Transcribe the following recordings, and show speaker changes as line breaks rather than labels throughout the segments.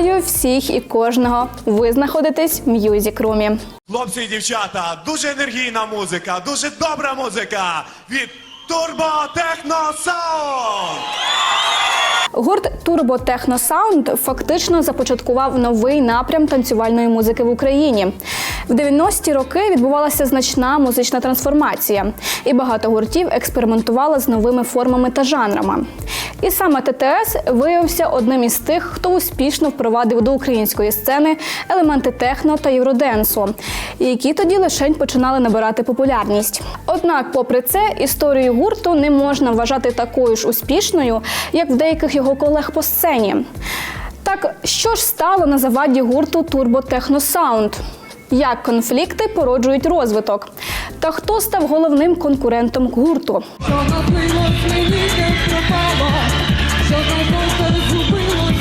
Вітаю всіх і кожного. Ви знаходитесь в Румі.
Хлопці і дівчата, дуже енергійна музика, дуже добра музика від Turbo Techno Sound!
Гурт Turbo Techno Sound фактично започаткував новий напрям танцювальної музики в Україні. В 90-ті роки відбувалася значна музична трансформація, і багато гуртів експериментували з новими формами та жанрами. І саме ТТС виявився одним із тих, хто успішно впровадив до української сцени елементи техно та євроденсу, які тоді лише починали набирати популярність. Однак, попри це, історію гурту не можна вважати такою ж успішною, як в деяких його колег по сцені. Так, що ж стало на заваді гурту Sound? Як конфлікти породжують розвиток? Та хто став головним конкурентом гурту?
Що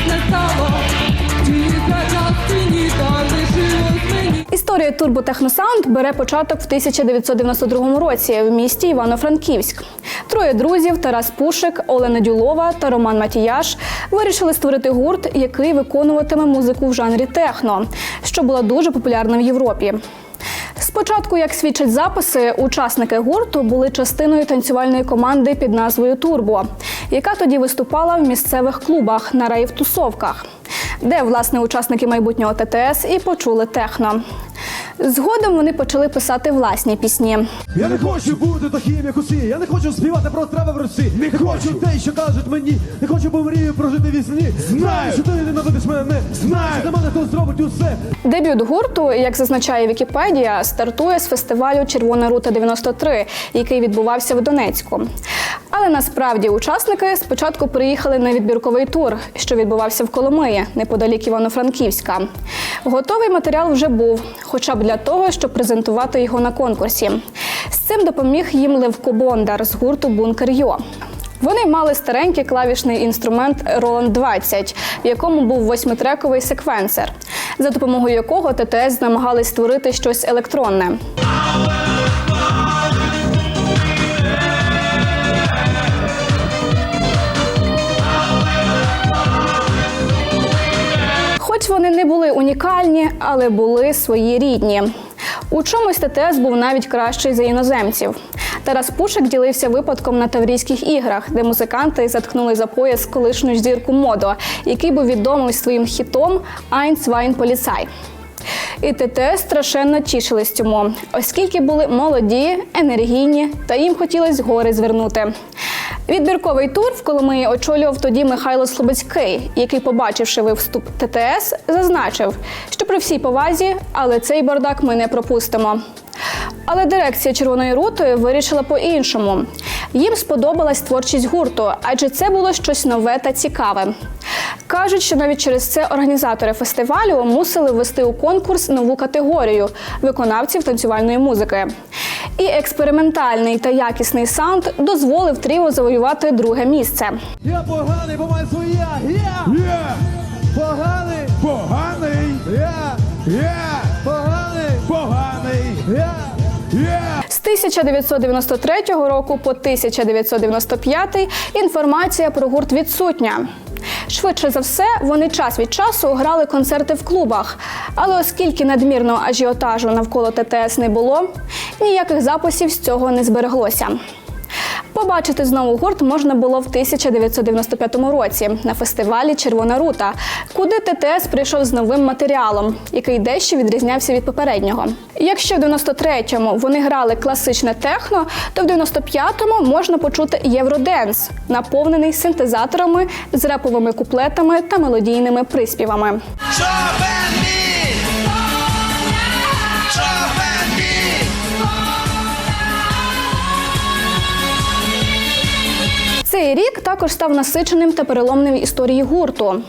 не стало,
Історія Sound бере початок в 1992 році в місті Івано-Франківськ. Троє друзів Тарас Пушик, Олена Дюлова та Роман Матіяш вирішили створити гурт, який виконуватиме музику в жанрі техно, що була дуже популярна в Європі. Спочатку, як свідчать записи, учасники гурту були частиною танцювальної команди під назвою Турбо, яка тоді виступала в місцевих клубах на рейв-тусовках, де власне учасники майбутнього ТТС і почули техно. Згодом вони почали писати власні пісні.
Я не хочу бути таким, як усі. Я не хочу співати про трави в Росі. Не хочу те, що кажуть мені. Не хочу, бо мрію прожити вісні. Знаю, що ти ненавидиш мене. Знаю, що для мене хтось зробить усе.
Дебют гурту, як зазначає Вікіпедія, стартує з фестивалю Червона рута 93, який відбувався в Донецьку. Але насправді учасники спочатку приїхали на відбірковий тур, що відбувався в Коломиї, неподалік Івано-Франківська. Готовий матеріал вже був, хоча б для того, щоб презентувати його на конкурсі. З цим допоміг їм Левко Бондар з гурту Бункер Йо. Вони мали старенький клавішний інструмент Roland 20, в якому був восьмитрековий секвенсер, за допомогою якого ТТС намагались створити щось електронне. Хоч вони не були унікальні, але були свої рідні. У чомусь ТТС був навіть кращий за іноземців. Тарас Пушик ділився випадком на Таврійських іграх, де музиканти заткнули за пояс колишню зірку Модо, який був відомий своїм хітом «Eins, Wein, Polizei». І ТТС страшенно тішились цьому, оскільки були молоді, енергійні та їм хотілося гори звернути. Відбірковий тур в Коломиї очолював тоді Михайло Слободський, який, побачивши виступ ТТС, зазначив, що при всій повазі, але цей бардак ми не пропустимо. Але дирекція Червоної рути вирішила по-іншому. Їм сподобалась творчість гурту, адже це було щось нове та цікаве. Кажуть, що навіть через це організатори фестивалю мусили ввести у конкурс нову категорію виконавців танцювальної музики. І експериментальний та якісний саунд дозволив тріо завоювати друге місце.
Я поганий, бо маю своє. Я! Я! Поганий! Поганий! Я! Я! Поганий! Поганий! Я! Я!
З 1993 року по 1995 інформація про гурт відсутня. Швидше за все, вони час від часу грали концерти в клубах. Але оскільки надмірного ажіотажу навколо ТТС не було, ніяких записів з цього не збереглося. Побачити знову гурт можна було в 1995 році на фестивалі Червона рута, куди ТТС прийшов з новим матеріалом, який дещо відрізнявся від попереднього. Якщо в 93-му вони грали класичне техно, то в 95-му можна почути євроденс, наповнений синтезаторами з реповими куплетами та мелодійними приспівами. Цей рік також став насиченим та переломним в історії гурту.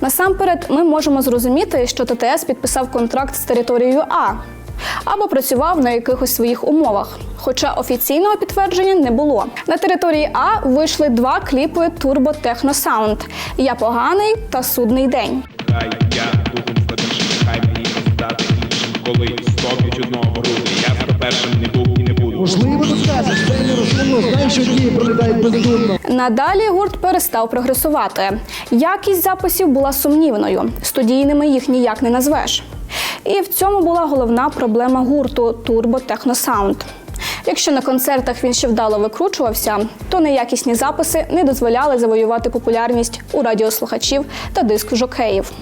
Насамперед, ми можемо зрозуміти, що ТТС підписав контракт з територією А або працював на якихось своїх умовах. Хоча офіційного підтвердження не було. На території А вийшли два кліпи Turbo Techno Sound Я поганий та Судний день.
Я духом хай мені стати іншим, коли одного. Сто не буду.
Можливо, ти скажеш, це не знай, що дії пролітають бездумно.
Надалі гурт перестав прогресувати. Якість записів була сумнівною. Студійними їх ніяк не назвеш. І в цьому була головна проблема гурту Sound. Якщо на концертах він ще вдало викручувався, то неякісні записи не дозволяли завоювати популярність у радіослухачів та диск-жокеїв.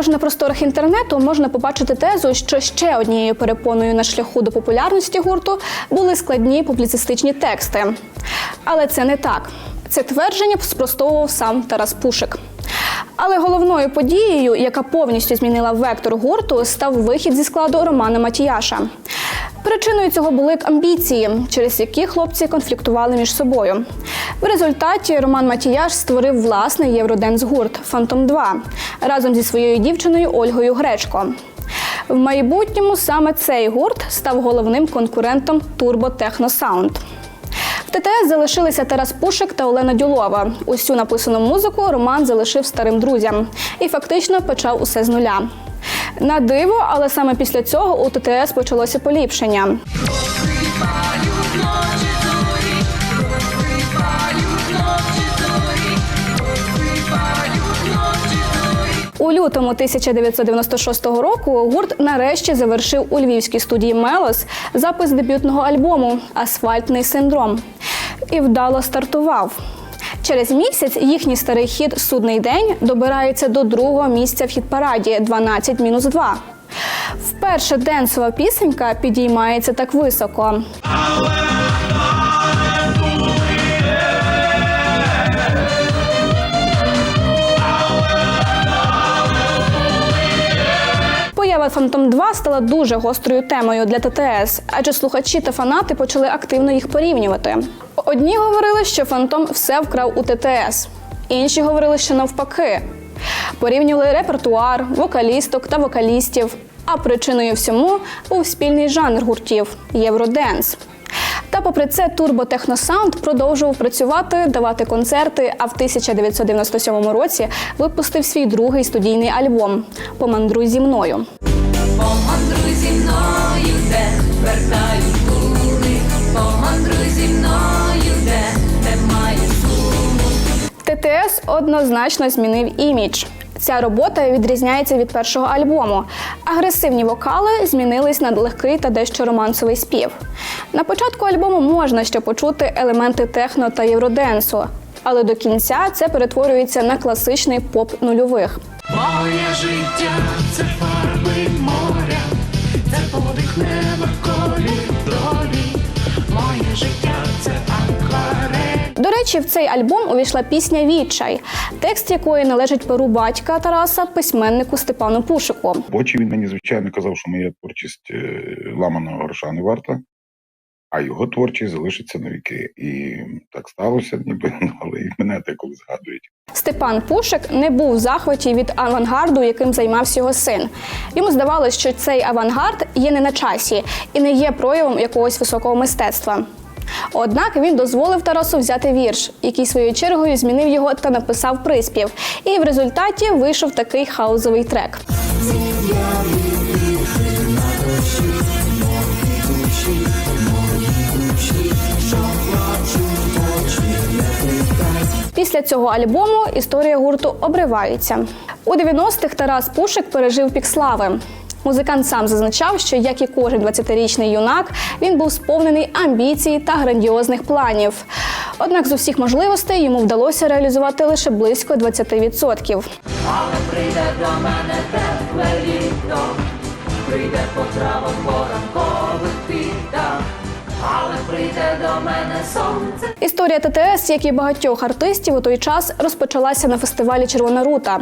Також на просторах інтернету можна побачити тезу, що ще однією перепоною на шляху до популярності гурту були складні публіцистичні тексти. Але це не так. Це твердження спростовував сам Тарас Пушик. Але головною подією, яка повністю змінила вектор гурту, став вихід зі складу Романа Матіяша. Причиною цього були амбіції, через які хлопці конфліктували між собою. В результаті Роман Матіяш створив власний євроденс гурт Фантом 2 разом зі своєю дівчиною Ольгою Гречко. В майбутньому саме цей гурт став головним конкурентом Turbo Techno Sound. В ТТС залишилися Тарас Пушик та Олена Дюлова. Усю написану музику Роман залишив старим друзям і фактично почав усе з нуля. На диво, але саме після цього у ТТС почалося поліпшення. У лютому 1996 року гурт нарешті завершив у львівській студії Мелос запис дебютного альбому Асфальтний синдром і вдало стартував. Через місяць їхній старий хіт Судний день добирається до другого місця в хіт-параді 12 мінус 2. Вперше денсова пісенька підіймається так високо. Поява Фантом 2 стала дуже гострою темою для ТТС, адже слухачі та фанати почали активно їх порівнювати. Одні говорили, що Фантом все вкрав у ТТС, інші говорили, що навпаки. Порівнювали репертуар, вокалісток та вокалістів. А причиною всьому був спільний жанр гуртів євроденс. Та попри це Sound продовжував працювати, давати концерти. А в 1997 році випустив свій другий студійний альбом Помандруй зі мною. Однозначно змінив імідж. Ця робота відрізняється від першого альбому. Агресивні вокали змінились на легкий та дещо романсовий спів. На початку альбому можна ще почути елементи техно та євроденсу, але до кінця це перетворюється на класичний поп нульових.
Моє життя це фарби моря, це подих неба
речі, в цей альбом увійшла пісня Відчай, текст якої належить перу батька Тараса, письменнику Степану Пушику.
В очі він мені, звичайно, казав, що моя творчість е, ламаного гроша не варта, а його творчість залишиться навіки. І так сталося, ніби, але і мене деколи згадують.
Степан Пушик не був в захваті від авангарду, яким займався його син. Йому здавалось, що цей авангард є не на часі і не є проявом якогось високого мистецтва. Однак він дозволив Тарасу взяти вірш, який своєю чергою змінив його та написав приспів. І в результаті вийшов такий хаузовий трек. Після цього альбому історія гурту обривається. У 90-х Тарас Пушик пережив пік слави. Музикант сам зазначав, що як і кожен 20-річний юнак, він був сповнений амбіцій та грандіозних планів. Однак з усіх можливостей йому вдалося реалізувати лише близько 20%.
Але прийде до мене тепле літо, прийде по травах по ранкових пітах, але прийде до мене сонце.
Історія ТТС, як і багатьох артистів, у той час розпочалася на фестивалі Червона рута.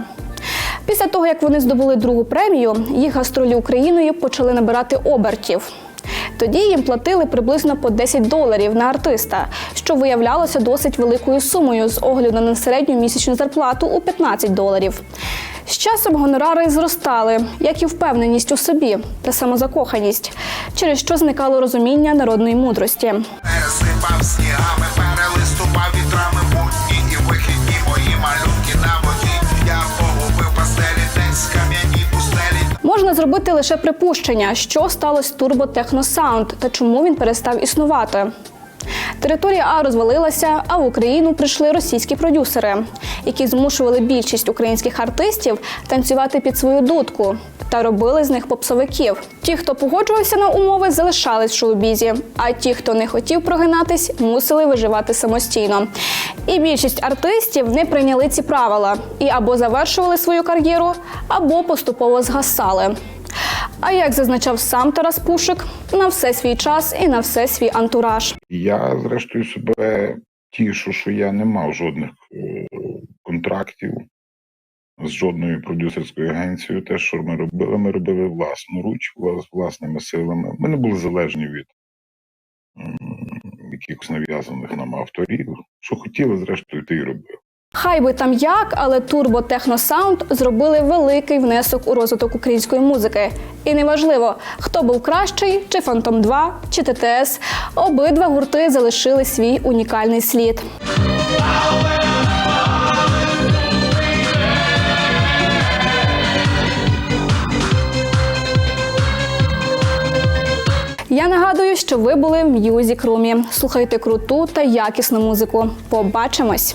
Після того, як вони здобули другу премію, їх гастролі Україною почали набирати обертів. Тоді їм платили приблизно по 10 доларів на артиста, що виявлялося досить великою сумою з огляду на середню місячну зарплату у 15 доларів. З часом гонорари зростали, як і впевненість у собі та самозакоханість, через що зникало розуміння народної мудрості. Можна зробити лише припущення, що сталося з Turbo Techno Sound та чому він перестав існувати. Територія А розвалилася, а в Україну прийшли російські продюсери, які змушували більшість українських артистів танцювати під свою дудку та робили з них попсовиків. Ті, хто погоджувався на умови, залишались в шоу-бізі, а ті, хто не хотів прогинатись, мусили виживати самостійно. І більшість артистів не прийняли ці правила і або завершували свою кар'єру, або поступово згасали. А як зазначав сам Тарас Пушик, на все свій час і на все свій антураж.
Я, зрештою, себе тішу, що я не мав жодних е, контрактів з жодною продюсерською агенцією. Те, що ми робили, ми робили власноруч, влас- власними силами. Ми не були залежні від якихось нав'язаних нам авторів. Що хотіли, зрештою, ти й робив.
Хай би там як, але Turbo Techno Sound зробили великий внесок у розвиток української музики. І неважливо, хто був кращий, чи Фантом 2, чи ТТС. Обидва гурти залишили свій унікальний слід. Я нагадую, що ви були в М'юзік Румі. Слухайте круту та якісну музику. Побачимось!